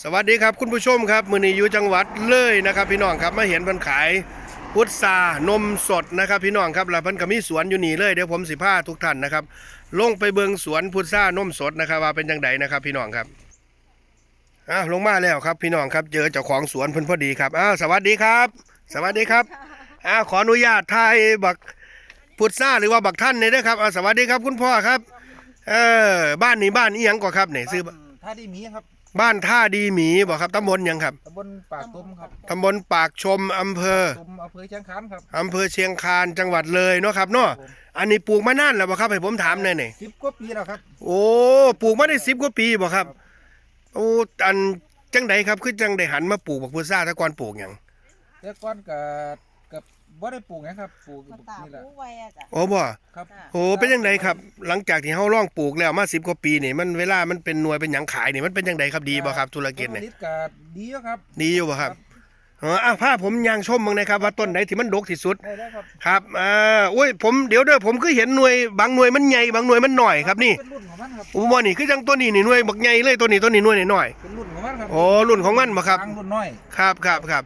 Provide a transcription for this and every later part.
สวัสดีครับคุณผู้ชมครับมือนี้อยู่จังหวัดเลยนะครับ พี่น้องครับมาเห็นเพิ่นขายพุทรานมสดนะครับ พี่น้องครับแล้วเพิ่นก็มีสวนอยู่นี่เลยเดี๋ยวผมสิพาทุกท่านนะครับลงไปเบิงสวนพุทรานมสดนะครับ ว่าเป็นจังไดนะครับ พี่น้องครับอะลงมาแล้วครับ พี่น้องครับเจอเจ้าของสวนเพิ่นพอดีครับอ้าวสวัสดีครับ สวัสดีครับอ้าวขออนุญาตถ่ายบักพุทราหรือว่าบักท่านนี่ด้วยครับอ้าวสวัสดีครับคุณพ่อครับ เออบ้านนี้บ้านอีหยังก่อครับนี่ซื้อบ้านท่าดีหมีครับ บ้านท่าดีหมีบอกครับตำบลหยังครับตำบลปากตุ้มครับตำบลปากชมอำเภอตุ้มอำเภอเชียงคานครับอำเภอเชียงคานจังหวัดเลยเนาะครับเนาะอันนี้ปลูกมานานแล้วบ่ครับให้ผมถามหน่อยนี่สิบกว่าปีแล้วครับ โอ้ปลูกมาได้สิบกว่าปีบ่ครับ โอ้อันจังใดครับคือจังได้หันมาปลูกบักพุทราแตะก่อนปลูกหยังแต่ก่อนกับ กับบ่ได้ปลูกหยังครับปลูกภาษานี่แหละ ผู้ไว้อะจ้ะโอ้บ่ครับ จ้ะโอ้เป็นจังไดครับ หลังจากที่เฮาลองปลูกแล้วมาสิบกว่าปีนี่มันเวลามันเป็นหน่วยเป็นหยังขายนี่มันเป็นจังไดครับดีบ่ครับ ธุรกิจผนี่ลผลิตก็ดีอยู่ครับดีอยู่บ่ครับอ๋ออะพาผมยางชมบ้างนะครับ ว่าต้นไหนที่มันดกที่สุด ได้ได้ครับครับอ่าโอ้ยผมเดี๋ยวเด้อผมคือเห็นหน่วยบางหน่วยมันใหญ่บางหน่วยมันหน่อยครับนี่เป็นรุ่นของมันครับโอ้บ่นี่คือจังตัวนี้นี่หน่วยบักใหญ่เลยตัวนี้ตัวนี้หน่วยน้อยเป็นรุ่นของมันครับๆโอ้รุ่นของมันบ่ครับทางรุ่นน้อยครับครับครับ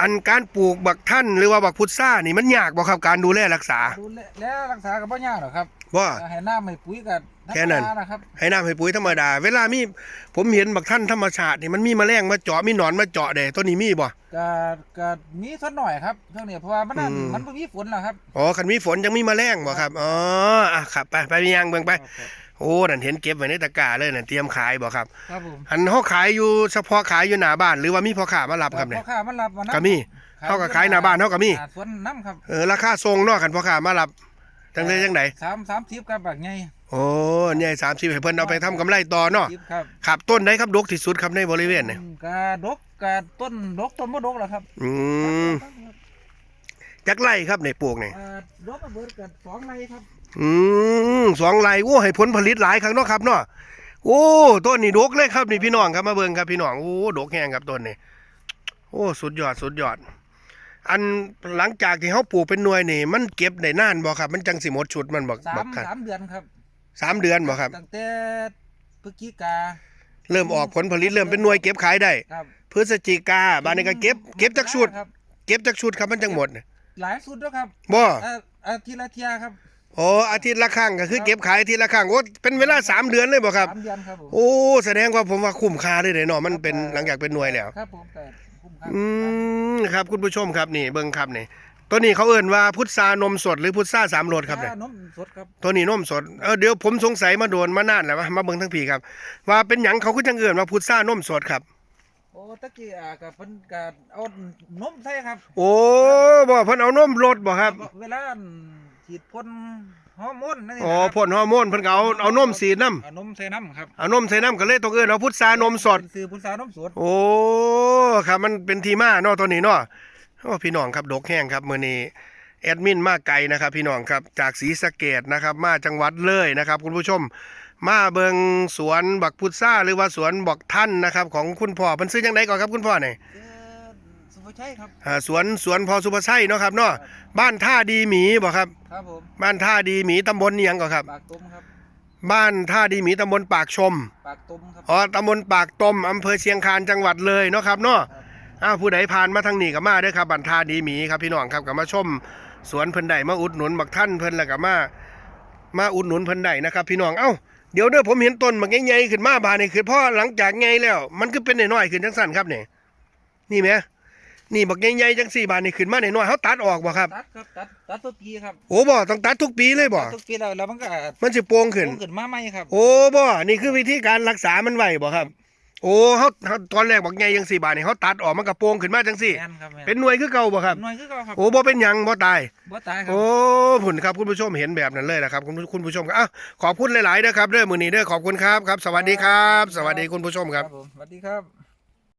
อันการปลูกบักท่านหรือว่าบักพุทรานี่มันยากบ่ครับการดูแลรักษา ดูแลแล้วรักษาก็บ่ยากหรอกครับว่าให้น้ำให้ปุ๋ยก็ธรรมดาแค่นั้นนะครับให้น้ำให้ปุ๋ยธรรมดา เวลามีผมเห็นบักท่านธรรมชาตินี่มันมีแมลงมาเจาะมีหนอนมาเจาะเด้ตัวนี้มีบ่ก็ก็มีสักหน่อยครับช่วงนี้เพราะว่ามันนั่นอืมมันบ่มีฝนแล้วครับอ๋อคันมีฝนยังมีแมลงบ่ครับอ๋ออะครับไปไปยางเบิ่งไป โอ้นั่นเห็นเก็บไว้ในตะกร้าเลยนั่นเตรียมขายบ่ครับ ครับผมอันเฮาขายอยู่เฉพาะขายอยู่หน้าบ้านหรือว่ามีพ่อค้ามารับครับเนี่ยพ่อค้ามันรับวันนั้นก็มีเท่ากับขายหน้าบ้านเท่ากับมีอ่สวนน้ำครับเออราคาทรงเนาะกันพ่อค้ามารับจังเลยจังไดสามสามทิพครับแบบไงโอ้เนี่ย30ให้เพิ่นเอาไปทำกำไรต่อเนาะทิพครับครับต้นใดครับดกที่สุดครับในบริเวณเนี่ยอืมกะดกกะต้นดกต้นมะดกแหละครับ อืมจักไร่ครับในปลูกนี่เอ่อดกกระเบิดกันสองไร่ครับ อืมสองไร่โอ้ให้ผลผลิตหลายครั้งเนาะครับเนาะโอ้ต้นนี่ดกเลยครับนี่พี่น้องครับมาเบิ่งครับพี่น้องโอ้ดกแฮงครับต้นนี่โอ้สุดยอดสุดยอด อันหลังจากที่เฮาปลูกเป็นหน่วยนี่ มันเก็บได้นานบ่ครับ มันจังสิหมดชุดมันบ่สาบ่มครับสามเดือนครับสามเดือนบ่ครับ ตั้งแต่พฤศจิกาเริ่มออกผลผลิตเริ่มเป็นหน่วยเก็บขายได้ครับพฤศจิกาบานนี้ก็เก็บเก็บจักชุด ครับเก็บจักชุดครับมันจังหมดน่ะหลายสุดแล้วครับบ่เอ่ออาทิตย์ละเทียครับ โอ้อาทิตย์ละครั้งก็คือเก็บขายอาทิตย์ละครั้งโอ้เป็นเวลาสามเดือนเลยบ่ครับ สามเดือนครับผมโอ้แสดงว่าผมว่าคุ้มค่าเลยเนาะมันเป็นหลังจากเป็นหน่วยแล้ว ครับผมแต่คุ้มครับอืมครับคุณผู้ชมครับนี่เบิ่งครับนี่ตัวนี้เขาเอิ่นว่าพุทรานมสดหรือพุทราสามรสครับเนี่ยชานมสดครับตัวนี้นมสด เออเดี๋ยวผมสงสัยมาโดนมานานแล้วว่ามาเบิ่งทั้งผีครับ ว่าเป็นหยังเขาคือจังเอิ่นว่าพุทรานมสดครับ โอ้ตะกี้อ่ากับเพิ่นก็เอานมใส่ครับ โอ้บ่เพิ่นเอานมรดบ่ครับ เวลา ฉีดพ่นฮอร์โมนนั่นเองอ๋อนะครับพ่นฮอร์โมนเพิ่นก็เอาเอานมสีดน้เอานมใส่น้ำครับำเอานมใส่น้ำก็เลยต้องเอิ้นว่าพุทรานมสดเป็นซื้อพุทรานมสด โอ้ครับมันเป็นที่มาเนาะตัวนี้เนาะโอ้พี่น้องครับดกแห้งครับมื้อนี้แอดมินมาไกลนะครับพี่น้องครับจากศรีสะเกดนะครับมาจังหวัดเลยนะครับ คุณผู้ชม มาเบิงสวนบักพุทราหรือว่าสวนบักท่านนะครับ ของคุณพ่อเพิ่นซื้อจังไดก่อนครับคุณพ่อเนี่ยเอ่อ สุภาชัยครับ อ่าสวนสวนพอสุภาชัยเนาะครับเนาะบ้านท่าดีหมีบ่ครับ ครับผมบ้านท่าดีหมีตำบลเนียงก่อนครับ ปากตุ้มครับ บ้านท่าดีหมีตำบลปากชมปากตุ้มครับ อ๋อตำบลปากตมอำเภอเชียงคานจังหวัดเลยเนาะครับเนาะครับ อ้าวผู้ใดผ่านมาทางนี้ก็มาเด้อครับบันทาดีหมีครับพี่น้องครับก็มาชม สวนเพิ่นได้มาอุดหนุนบักท่านเพิ่นแล้วก็มามาอุดหนุนเพิ่นได้นะครับ พี่น้องเอ้าเดี๋ยวเด้อผมเห็นต้นมันใหญ่ๆขึ้นมาบานนี่คือพ่อหลังจากใหญ่แล้ว มันก็เป็นน้อยๆขึ้นจังสั่นครับนี่นี่แหม นี่บักใหญ่ๆจังสี่บานนี่ขึ้นมาน้อยๆเขาตัดออกบ่ครับ ตัดครับตัดตัดทุกปีครับโอ้บ่ต้องตัดทุกปีเลยบ่ ตัดทุกปีแล้วแล้วมันก็มันสิโป่งขึ้นโตขึ้นมาใหม่ครับ โอ้บ่นี่คือวิธีการรักษามันไว้บ่ครับ โอ้เขาเขาตอนแรกบักใหญ่จังสี่บานนี่เขาตัดออกมันก็โป่งขึ้นมาจังสี่ แม่นครับแม่นเป็นหน่วยคือเก่าบ่ครับ หน่วยคือเก่าครับโอ้บ่เป็นหยังบ่ตาย บ่ตายครับ โอ้ผุนครับคุณผู้ชมเห็นแบบนั้นเลยนะครับคุณผู้คุณผู้ชมครับอ้าวขอบคุณหลายๆนะครับเด้อมือนี้เด้อขอบคุณครับครับ สวัสดีครับ สวัสดีคุณผู้ชมครับ ผมสวัสดีครับ